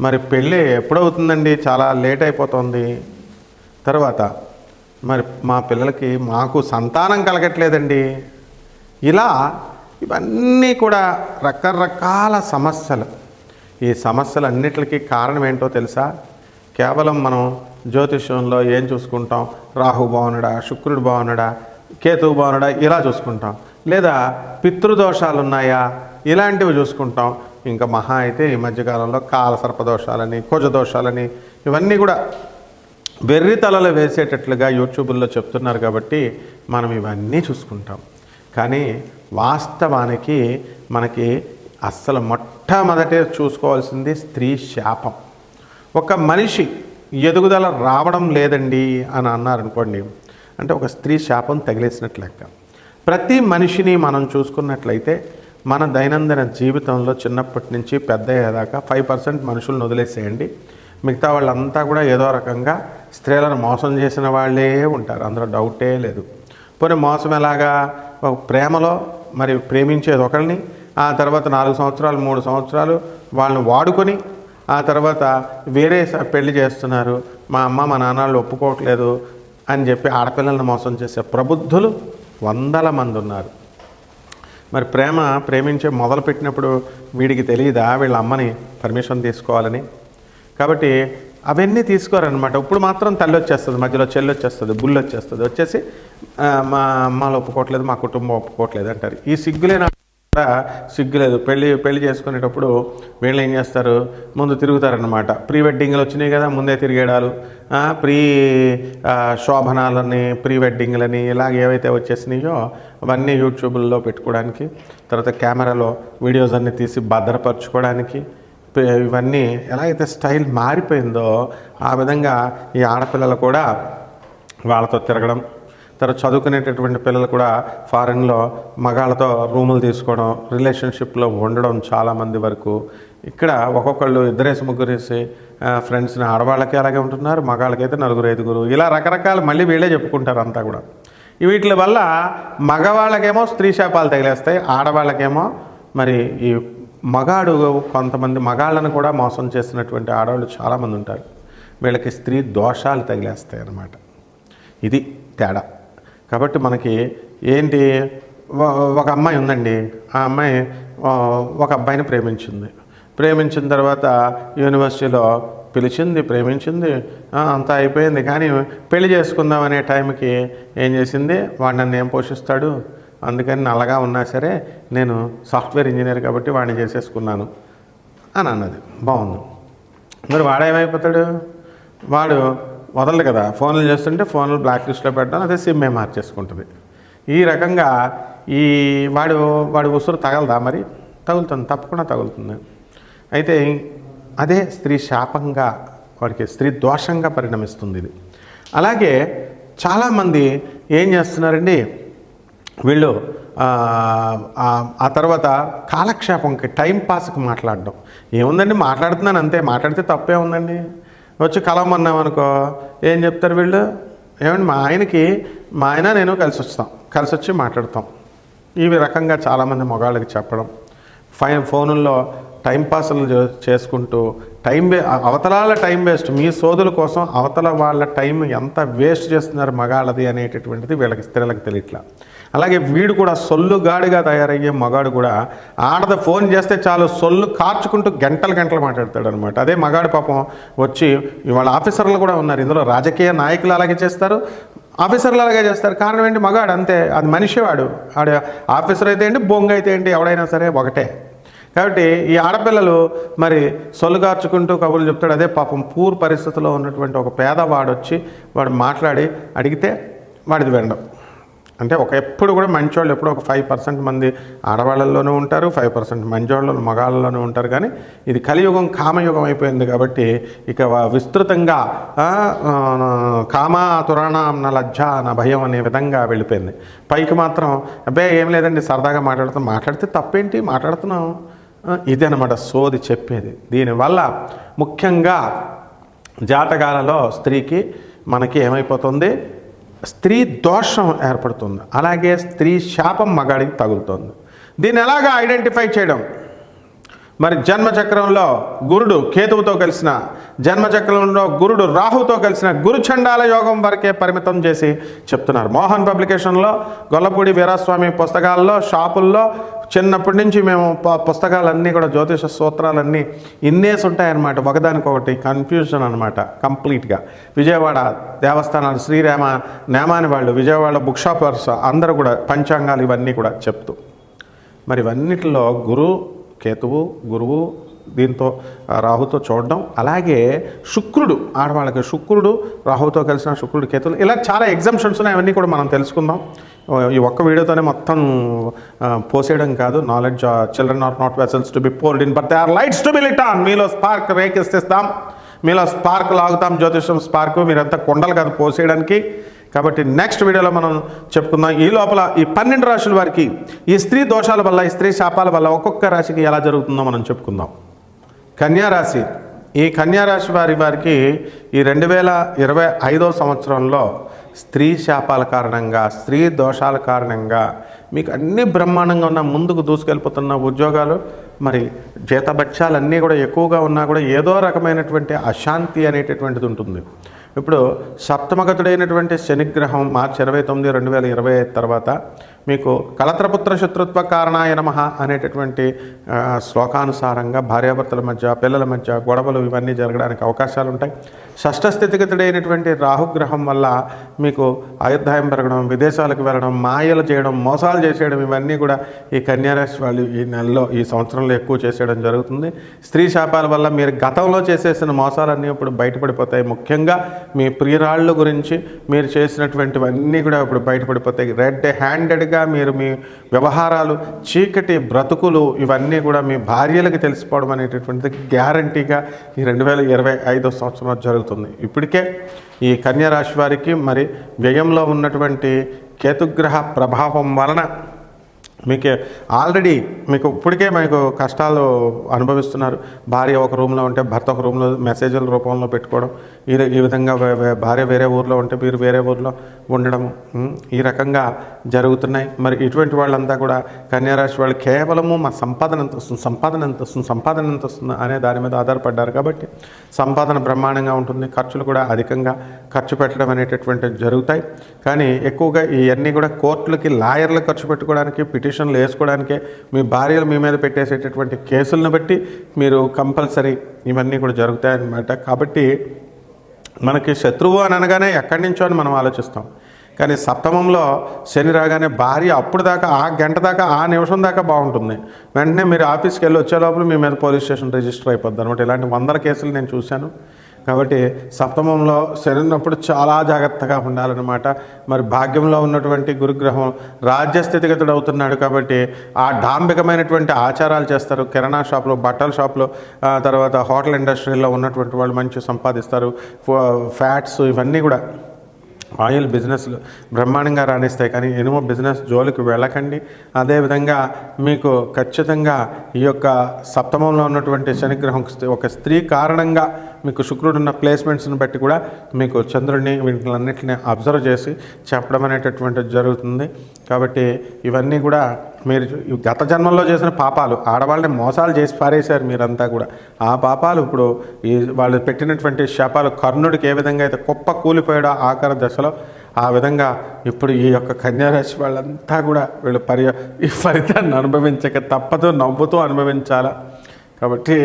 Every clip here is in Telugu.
మరి పెళ్ళి ఎప్పుడవుతుందండి? చాలా లేట్ అయిపోతుంది. తర్వాత మరి మా పిల్లలకి మాకు సంతానం కలగట్లేదండి. ఇలా ఇవన్నీ కూడా రకరకాల సమస్యలు. ఈ సమస్యలన్నిటికీ కారణం ఏంటో తెలుసా? కేవలం మనం జ్యోతిష్యంలో ఏం చూసుకుంటాం? రాహు బాగున్నాడా శుక్రుడు బాగున్నాడా కేతువు బాగున్నాడా ఇలా చూసుకుంటాం. లేదా పితృదోషాలు ఉన్నాయా ఇలాంటివి చూసుకుంటాం. ఇంకా మహా అయితే ఈ మధ్యకాలంలో కాల సర్పదోషాలని కుజదోషాలని ఇవన్నీ కూడా వెర్రి తలలు వేసేటట్లుగా యూట్యూబ్లో చెప్తున్నారు కాబట్టి మనం ఇవన్నీ చూసుకుంటాం. కానీ వాస్తవానికి మనకి అస్సలు మొట్టమొదటే చూసుకోవాల్సింది స్త్రీ శాపం. ఒక మనిషి ఎదుగుదల రావడం లేదండి అని అన్నారనుకోండి అంటే ఒక స్త్రీ శాపం తగిలేసినట్లు లెక్క. ప్రతి మనిషిని మనం చూసుకున్నట్లయితే మన దైనందిన జీవితంలో చిన్నప్పటి నుంచి పెద్ద అయ్యేదాకా ఫైవ్ పర్సెంట్ మనుషులను వదిలేసేయండి. మిగతా వాళ్ళంతా కూడా ఏదో రకంగా స్త్రీలను మోసం చేసిన వాళ్ళే ఉంటారు. అందులో డౌటే లేదు. పోనీ మోసం ఎలాగా? ప్రేమలో మరి ప్రేమించేది ఒకరిని ఆ తర్వాత నాలుగు సంవత్సరాలు మూడు సంవత్సరాలు వాళ్ళని వాడుకొని ఆ తర్వాత వేరే పెళ్ళి చేస్తున్నారు. మా అమ్మ మా నాన్నలు ఒప్పుకోవట్లేదు అని చెప్పి ఆడపిల్లల్ని మోసం చేసే ప్రబుద్ధులు వందల మంది ఉన్నారు. మరి ప్రేమ ప్రేమించే మొదలుపెట్టినప్పుడు వీడికి తెలియదా? వీళ్ళ అమ్మని పర్మిషన్ తీసుకోవాలని? కాబట్టి అవన్నీ తీసుకోరనమాట ఇప్పుడు మాత్రం తల్లి వచ్చేస్తుంది మధ్యలో చెల్లి వచ్చేస్తుంది బుల్లు వచ్చేస్తుంది. వచ్చేసి మా అమ్మాలు ఒప్పుకోవట్లేదు మా కుటుంబం ఒప్పుకోవట్లేదు అంటారు. ఈ సిగ్గులేని? కూడా సిగ్గులేదు. పెళ్ళి పెళ్ళి చేసుకునేటప్పుడు వీళ్ళు ఏం చేస్తారు? ముందు తిరుగుతారనమాట ప్రీ వెడ్డింగ్లు వచ్చినాయి కదా ముందే తిరిగేడాలు. ప్రీ శోభనాలని ప్రీ వెడ్డింగ్లని ఇలాగ ఏవైతే వచ్చేసినాయో అవన్నీ యూట్యూబ్లో పెట్టుకోవడానికి తర్వాత కెమెరాలో వీడియోస్ అన్నీ తీసి భద్రపరచుకోవడానికి ఇవన్నీ ఎలా అయితే స్టైల్ మారిపోయిందో ఆ విధంగా ఈ ఆడపిల్లలు కూడా వాళ్ళతో తిరగడం తర్వాత చదువుకునేటటువంటి పిల్లలు కూడా ఫారెన్లో మగాళ్ళతో రూములు తీసుకోవడం రిలేషన్షిప్లో ఉండడం చాలామంది వరకు. ఇక్కడ ఒక్కొక్కళ్ళు ఇద్దరేసి ముగ్గురేసి ఫ్రెండ్స్ని ఆడవాళ్ళకి అలాగే ఉంటున్నారు మగాళ్ళకైతే నలుగురు ఐదుగురు. ఇలా రకరకాల మళ్ళీ వీళ్ళే చెప్పుకుంటారు అంతా కూడా. వీటి వల్ల మగవాళ్ళకేమో స్త్రీ శాపాలు తగిలేస్తాయి ఆడవాళ్ళకేమో మరి ఈ మగాడు కొంతమంది మగాళ్ళను కూడా మోసం చేసినటువంటి ఆడవాళ్ళు చాలామంది ఉంటారు. వీళ్ళకి స్త్రీ దోషాలు తగిలేస్తాయి అన్నమాట. ఇది తేడా. కాబట్టి మనకి ఏంటి ఒక అమ్మాయి ఉందండి. ఆ అమ్మాయి ఒక అబ్బాయిని ప్రేమించింది. ప్రేమించిన తర్వాత యూనివర్సిటీలో పిలిచింది ప్రేమించింది అంతా అయిపోయింది. కానీ పెళ్ళి చేసుకుందాం అనే టైంకి ఏం చేసింది? వాడు నన్ను ఏం పోషిస్తాడు? అందుకని నల్లగా ఉన్నా సరే నేను సాఫ్ట్వేర్ ఇంజనీర్ కాబట్టి వాడిని చేసేసుకున్నాను అని అన్నది. బాగుంది. మరి వాడేమైపోతాడు? వాడు వదలడు కదా. ఫోన్లు చేస్తుంటే ఫోన్లు బ్లాక్ లిస్ట్లో పెట్టడం అదే సిమ్మే మార్చేసుకుంటుంది. ఈ రకంగా ఈ వాడు వాడి ఉసురు తగలదా మరి? తగులుతుంది తప్పకుండా తగులుతుంది. అయితే అదే స్త్రీ శాపంగా వాడికి స్త్రీ దోషంగా పరిణమిస్తుంది ఇది. అలాగే చాలామంది ఏం చేస్తున్నారండి? వీళ్ళు ఆ, ఆ తర్వాత కాలక్షేపంకి టైం పాస్కి మాట్లాడడం. ఏముందండి? మాట్లాడుతున్నాను అంతే. మాట్లాడితే తప్పే ఉందండి. వచ్చి కలవమన్నామనుకో ఏం చెప్తారు వీళ్ళు? ఏమండి మా ఆయనకి మా ఆయన నేను కలిసి వస్తాం. కలిసి వచ్చి మాట్లాడతాం. ఈ రకంగా చాలామంది మగాళ్ళకి చెప్పడం. ఫైన్ ఫోనుల్లో టైంపాస్లు చేసుకుంటూ టైం వే అవతలాల టైం వేస్ట్. మీ సోదుల కోసం అవతల వాళ్ళ టైం ఎంత వేస్ట్ చేస్తున్నారు మగాళ్ళది అనేటటువంటిది వీళ్ళకి స్త్రీలకు తెలియట్లా. అలాగే వీడు కూడా సొల్లు గాడిగా తయారయ్యే మగాడు కూడా ఆడద ఫోన్ చేస్తే చాలు సొల్లు కార్చుకుంటూ గంటలు గంటలు మాట్లాడతాడు అనమాట అదే మగాడు పాపం వచ్చి ఇవాళ ఆఫీసర్లు కూడా ఉన్నారు. ఇందులో రాజకీయ నాయకులు అలాగే చేస్తారు. ఆఫీసర్లు అలాగే చేస్తారు. కారణం ఏంటి? మగాడు అంతే. అది మనిషి వాడు. ఆడ ఆఫీసర్ అయితే ఏంటి? బొంగ అయితే ఏంటి? ఎవడైనా సరే ఒకటే. కాబట్టి ఈ ఆడపిల్లలు మరి సొల్లుగార్చుకుంటూ కబుర్లు చెప్తాడు. అదే పాపం పూర్ పరిస్థితిలో ఉన్నటువంటి ఒక పేదవాడు వచ్చి వాడు మాట్లాడి అడిగితే వాడిది వినడం. అంటే ఒక ఎప్పుడు కూడా మంచోళ్ళు ఎప్పుడు ఒక ఫైవ్ పర్సెంట్ మంది ఆడవాళ్ళల్లోనూ ఉంటారు ఫైవ్ పర్సెంట్ మంచోళ్ళు మగాళ్ళలోనూ ఉంటారు. కానీ ఇది కలియుగం కామయుగం అయిపోయింది కాబట్టి ఇక విస్తృతంగా ఆ, కామ తురాణ నా లజ్జ నా భయం అనే విధంగా వెళ్ళిపోయింది. పైకి మాత్రం అబ్బాయి ఏం లేదండి సరదాగా మాట్లాడుతున్నాం మాట్లాడితే తప్పేంటి? మాట్లాడుతున్నాం. ఆ, ఇదే అనమాట సోది చెప్పేది. దీనివల్ల ముఖ్యంగా జాతకాలలో స్త్రీకి మనకి ఏమైపోతుంది? స్త్రీ దోషం ఏర్పడుతుంది. అలాగే స్త్రీ శాపం మగాడికి తగులుతుంది. దీన్ని ఎలాగా ఐడెంటిఫై చేయడం? మరి జన్మచక్రంలో గురుడు కేతువుతో కలిసిన జన్మచక్రంలో గురుడు రాహుతో కలిసిన గురుచండాల యోగం వరకే పరిమితం చేసి చెప్తున్నారు. మోహన్ పబ్లికేషన్లో గొల్లపూడి వీరాస్వామి పుస్తకాల్లో షాపుల్లో చిన్నప్పటి నుంచి మేము ప- పుస్తకాలన్నీ కూడా జ్యోతిష సూత్రాలన్నీ ఇన్నేసి ఉంటాయన్నమాట. ఒకదానికొకటి కన్ఫ్యూజన్ అనమాట కంప్లీట్గా. విజయవాడ దేవస్థానాలు శ్రీరామ నేమాని వాళ్ళు విజయవాడ బుక్ షాపర్స్ అందరూ కూడా పంచాంగాలు ఇవన్నీ కూడా చెప్తూ. మరి ఇవన్నిటిలో గురు కేతువు గురువు దీంతో రాహుతో చూడడం. అలాగే శుక్రుడు ఆడవాళ్ళకి శుక్రుడు రాహుతో కలిసిన శుక్రుడు కేతులు ఇలా చాలా ఎగ్జామ్షన్స్ ఉన్నాయి. అవన్నీ కూడా మనం తెలుసుకుందాం. ఈ ఒక్క వీడియోతోనే మొత్తం పోసేయడం కాదు. Knowledge children are not vessels to be polled in but they are lights to be lit on మీలో స్పార్క్ రేకెత్తిస్తాం. మీలో స్పార్క్ లాగుతాం. జ్యోతిషం స్పార్క్ మీరంతా కొండలు కాదు పోసేయడానికి. కాబట్టి నెక్స్ట్ వీడియోలో మనం చెప్పుకుందాం. ఈ లోపల ఈ పన్నెండు రాశుల వారికి ఈ స్త్రీ దోషాల వల్ల ఈ స్త్రీ శాపాల వల్ల ఒక్కొక్క రాశికి ఎలా జరుగుతుందో మనం చెప్పుకుందాం. కన్యారాశి ఈ కన్యారాశి వారి వారికి ఈ రెండు వేల ఇరవై ఐదో సంవత్సరంలో స్త్రీ శాపాల కారణంగా స్త్రీ దోషాల కారణంగా మీకు అన్ని బ్రహ్మాండంగా ఉన్న ముందుకు దూసుకెళ్ళిపోతున్న ఉద్యోగాలు మరి జీతభత్యాలన్నీ కూడా ఎక్కువగా ఉన్నా కూడా ఏదో రకమైనటువంటి అశాంతి అనేటటువంటిది ఉంటుంది. ఇప్పుడు సప్తమగతుడైనటువంటి శనిగ్రహం మార్చి ఇరవై తొమ్మిది రెండు వేల ఇరవై ఐదు తర్వాత మీకు కలత్రపుత్ర శత్రుత్వ కారణాయ నమ అనేటటువంటి శ్లోకానుసారంగా భార్యాభర్తల మధ్య పిల్లల మధ్య గొడవలు ఇవన్నీ జరగడానికి అవకాశాలు ఉంటాయి షష్ఠ స్థితిగతుడైనటువంటి రాహుగ్రహం వల్ల మీకు అయోధ్యాయం పెరగడం విదేశాలకు వెళ్ళడం మాయలు చేయడం మోసాలు చేసేయడం ఇవన్నీ కూడా ఈ కన్యారాశి వాళ్ళు ఈ నెలలో ఈ సంవత్సరంలో ఎక్కువ చేసేయడం జరుగుతుంది. స్త్రీ శాపాల వల్ల మీరు గతంలో చేసేసిన మోసాలన్నీ ఇప్పుడు బయటపడిపోతాయి. ముఖ్యంగా మీ ప్రియురాళ్ళు గురించి మీరు చేసినటువంటివన్నీ కూడా ఇప్పుడు బయటపడిపోతాయి. రెడ్ హ్యాండెడ్గా మీరు మీ వ్యవహారాలు చీకటి బ్రతుకులు ఇవన్నీ కూడా మీ భార్యలకు తెలిసిపోవడం అనేటటువంటిది గ్యారంటీగా ఈ రెండు వేల ఇరవై ఐదో సంవత్సరంలో జరుగుతుంది. ఇప్పటికే ఈ కన్యా రాశి వారికి మరి వ్యయంలో ఉన్నటువంటి కేతుగ్రహ ప్రభావం వలన మీకు ఆల్రెడీ మీకు ఇప్పటికే మీకు కష్టాలు అనుభవిస్తున్నారు. భార్య ఒక రూమ్లో ఉంటే భర్త ఒక రూమ్లో మెసేజ్ల రూపంలో పెట్టుకోవడం ఈ ఈ విధంగా భార్య వేరే ఊర్లో ఉంటే మీరు వేరే ఊర్లో ఉండడం ఈ రకంగా జరుగుతున్నాయి. మరి ఇటువంటి వాళ్ళంతా కూడా కన్యారాశి వాళ్ళు కేవలము మా సంపాదన ఎంత వస్తుంది సంపాదన ఎంత వస్తుంది సంపాదన ఎంత వస్తుంది అనే దాని మీద ఆధారపడ్డారు కాబట్టి సంపాదన బ్రహ్మాండంగా ఉంటుంది. ఖర్చులు కూడా అధికంగా ఖర్చు పెట్టడం అనేటటువంటివి జరుగుతాయి. కానీ ఎక్కువగా ఇవన్నీ కూడా కోర్టులకి లాయర్లు ఖర్చు పెట్టుకోవడానికి పిటిషన్లు వేసుకోవడానికే మీ భార్యలు మీ మీద పెట్టేసేటటువంటి కేసులను బట్టి మీరు కంపల్సరీ ఇవన్నీ కూడా జరుగుతాయి అన్నమాట కాబట్టి మనకి శత్రువు అని అనగానే ఎక్కడి నుంచో అని మనం ఆలోచిస్తాం. కానీ సప్తమంలో శని రాగానే భార్య అప్పుడు దాకా ఆ గంట దాకా ఆ నిమిషం దాకా బాగుంటుంది. వెంటనే మీరు ఆఫీస్కి వెళ్ళి వచ్చే లోపల మీ మీద పోలీస్ స్టేషన్ రిజిస్టర్ అయిపోద్ది అనమాట ఇలాంటి వందల కేసులు నేను చూశాను. కాబట్టి సప్తమంలో శని చాలా జాగ్రత్తగా ఉండాలన్నమాట. మరి భాగ్యంలో ఉన్నటువంటి గురుగ్రహం రాజ్యస్థితిగతుడు అవుతున్నాడు కాబట్టి ఆ డాంబికమైనటువంటి ఆచారాలు చేస్తారు. కిరాణా షాప్లో బట్టల షాపులో తర్వాత హోటల్ ఇండస్ట్రీలో ఉన్నటువంటి వాళ్ళు మంచి సంపాదిస్తారు. ఫ- ఫ్యాట్స్ ఇవన్నీ కూడా. ఆయిల్ బిజినెస్లు బ్రహ్మాండంగా రాణిస్తాయి. కానీ ఇనుము బిజినెస్ జోలికి వెళ్ళకండి. అదేవిధంగా మీకు ఖచ్చితంగా ఈ యొక్క సప్తమంలో ఉన్నటువంటి శనిగ్రహం ఒక స్త్రీ కారణంగా మీకు శుక్రుడు ఉన్న ప్లేస్మెంట్స్ని బట్టి కూడా మీకు చంద్రుడిని వీటిలన్నింటినీ అబ్జర్వ్ చేసి చెప్పడం అనేటటువంటిది జరుగుతుంది. కాబట్టి ఇవన్నీ కూడా మీరు గత జన్మల్లో చేసిన పాపాలు ఆడవాళ్ళని మోసాలు చేసి పారేశారు మీరంతా కూడా. ఆ పాపాలు ఇప్పుడు ఈ వాళ్ళు పెట్టినటువంటి శాపాలు కర్ణుడికి ఏ విధంగా అయితే కుప్ప కూలిపోయాడో ఆకార దశలో ఆ విధంగా ఇప్పుడు ఈ యొక్క కన్యారాశి వాళ్ళంతా కూడా వీళ్ళు పర్య ఈ ఫలితాన్ని అనుభవించక తప్పదు నవ్వుతూ అనుభవించాలా. కాబట్టి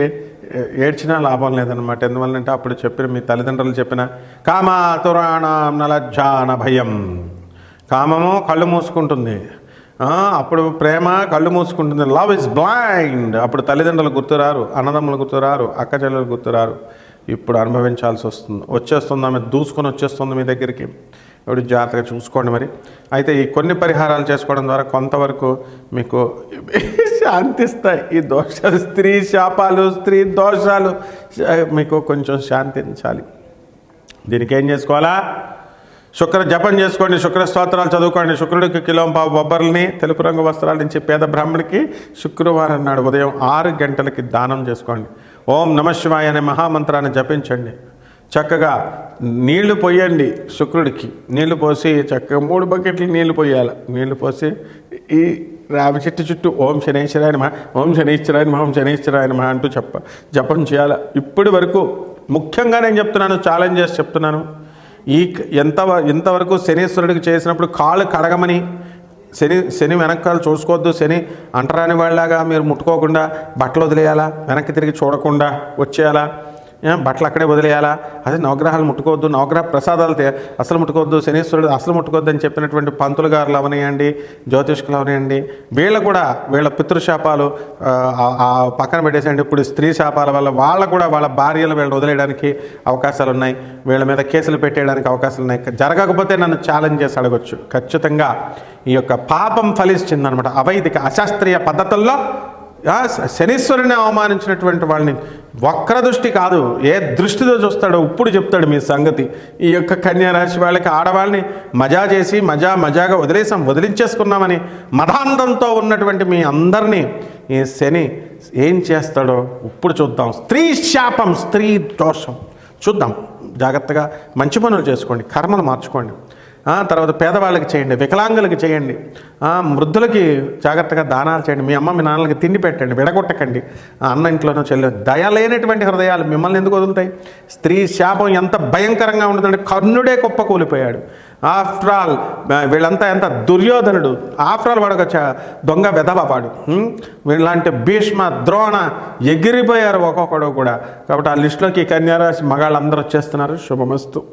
ఏడ్చినా లాభం లేదనమాట ఎందువల్లంటే అప్పుడు చెప్పిన మీ తల్లిదండ్రులు చెప్పిన కామాతురాణం నలజ్జాన భయం. కామము కళ్ళు మూసుకుంటుంది. అప్పుడు ప్రేమ కళ్ళు మూసుకుంటుంది. లవ్ ఇస్ బ్లైండ్ అప్పుడు తల్లిదండ్రులు గుర్తురారు అన్నదమ్ములు గుర్తురారు అక్క చెల్లెలు గుర్తురారు. ఇప్పుడు అనుభవించాల్సి వస్తుంది. వచ్చేస్తుంది ఆమె దూసుకొని వచ్చేస్తుంది మీ దగ్గరికి. ఇప్పుడు జాగ్రత్తగా చూసుకోండి మరి. అయితే ఈ కొన్ని పరిహారాలు చేసుకోవడం ద్వారా కొంతవరకు మీకు శాంతిస్తాయి. ఈ దోషాలు స్త్రీ శాపాలు స్త్రీ దోషాలు మీకు కొంచెం శాంతించాలి. దీనికి ఏం చేసుకోవాలా? శుక్ర జపం చేసుకోండి శుక్ర స్తోత్రాలు చదువుకోండి. శుక్రుడికి కిలో పావు బొబ్బర్లని తెలుపు రంగు వస్త్రాలు నుంచి పేద బ్రాహ్మణికి శుక్రవారం నాడు ఉదయం ఆరు గంటలకి దానం చేసుకోండి. ఓం నమశివాయ అనే మహామంత్రాన్ని జపించండి. చక్కగా నీళ్ళు పోయండి శుక్రుడికి. నీళ్ళు పోసి చక్కగా మూడు బకెట్లు నీళ్ళు పోయాలి. నీళ్ళు పోసి ఈ రావి చెట్టు చుట్టూ ఓం శనేశ్వరాయ నమ ఓం శనేశ్వరాయ నమ ఓం శనేశ్వరాయ నమ అంటూ చెప్ప జపం చేయాలి. ఇప్పటి వరకు ముఖ్యంగా నేను చెప్తున్నాను ఛాలెంజ్ చేసి చెప్తున్నాను. ఈ ఎంత ఇంతవరకు శనీశ్వరుడికి చేసినప్పుడు కాళ్ళు కడగమని శని శని వెనకాల చూసుకోవద్దు శని అంటరాని వాళ్ళలాగా మీరు ముట్టుకోకుండా బట్టలు వదిలేయాలా వెనక్కి తిరిగి చూడకుండా వచ్చేయాలా? బట్టలు అక్కడే వదిలేయాలా? అదే నవగ్రహాలు ముట్టుకోవద్దు నవగ్రహ ప్రసాదాలు అసలు ముట్టుకోవద్దు శనీశ్వరుడు అసలు ముట్టుకోవద్దు అని చెప్పినటువంటి పంతులు గారులు అవనియండి జ్యోతిష్కులు అవనియండి వీళ్ళు కూడా వీళ్ళ పితృశాపాలు పక్కన పెట్టేసేయండి. ఇప్పుడు స్త్రీ శాపాల వల్ల వాళ్ళ కూడా వాళ్ళ భార్యలు వీళ్ళని వదిలేయడానికి అవకాశాలు ఉన్నాయి వీళ్ళ మీద కేసులు పెట్టేయడానికి అవకాశాలు ఉన్నాయి జరగకపోతే నన్ను ఛాలెంజ్ చేసి అడగొచ్చు. ఖచ్చితంగా ఈ యొక్క పాపం ఫలిస్తుందనమాట అవైదిక అశాస్త్రీయ పద్ధతుల్లో శనీశ్వరుని అవమానించినటువంటి వాళ్ళని వక్ర దృష్టి కాదు ఏ దృష్టితో చూస్తాడో ఇప్పుడు చెప్తాడు మీ సంగతి. ఈ యొక్క కన్యారాశి వాళ్ళకి ఆడవాళ్ళని మజా చేసి మజా మజాగా వదిలేసాం వదిలించేసుకున్నామని మదాంతంతో ఉన్నటువంటి మీ అందరినీ ఈ శని ఏం చేస్తాడో ఇప్పుడు చూద్దాం. స్త్రీ శాపం స్త్రీ దోషం. చూద్దాం. జాగ్రత్తగా మంచి పనులు చేసుకోండి కర్మలు మార్చుకోండి. తర్వాత పేదవాళ్ళకి చేయండి వికలాంగులకి చేయండి. వృద్ధులకి జాగ్రత్తగా దానాలు చేయండి. మీ అమ్మ మీ నాన్నలకి తిండి పెట్టండి విడగొట్టకండి. ఆ, అన్న ఇంట్లోనో చెల్లి దయ లేనటువంటి హృదయాలు మిమ్మల్ని ఎందుకు వదులుతాయి? స్త్రీ శాపం ఎంత భయంకరంగా ఉంటుందంటే కర్ణుడే కుప్ప కూలిపోయాడు. ఆఫ్టర్ ఆల్ వీళ్ళంతా ఎంత దుర్యోధనుడు. ఆఫ్టర్ ఆల్ వాడు ఒక దొంగ వెధవ వాడు. వీళ్ళంటే భీష్మ ద్రోణ ఎగిరిపోయారు ఒక్కొక్కడు కూడా. కాబట్టి ఆ లిస్టులోకి కన్యారాశి మగాళ్ళందరూ వచ్చేస్తున్నారు. శుభమస్తు.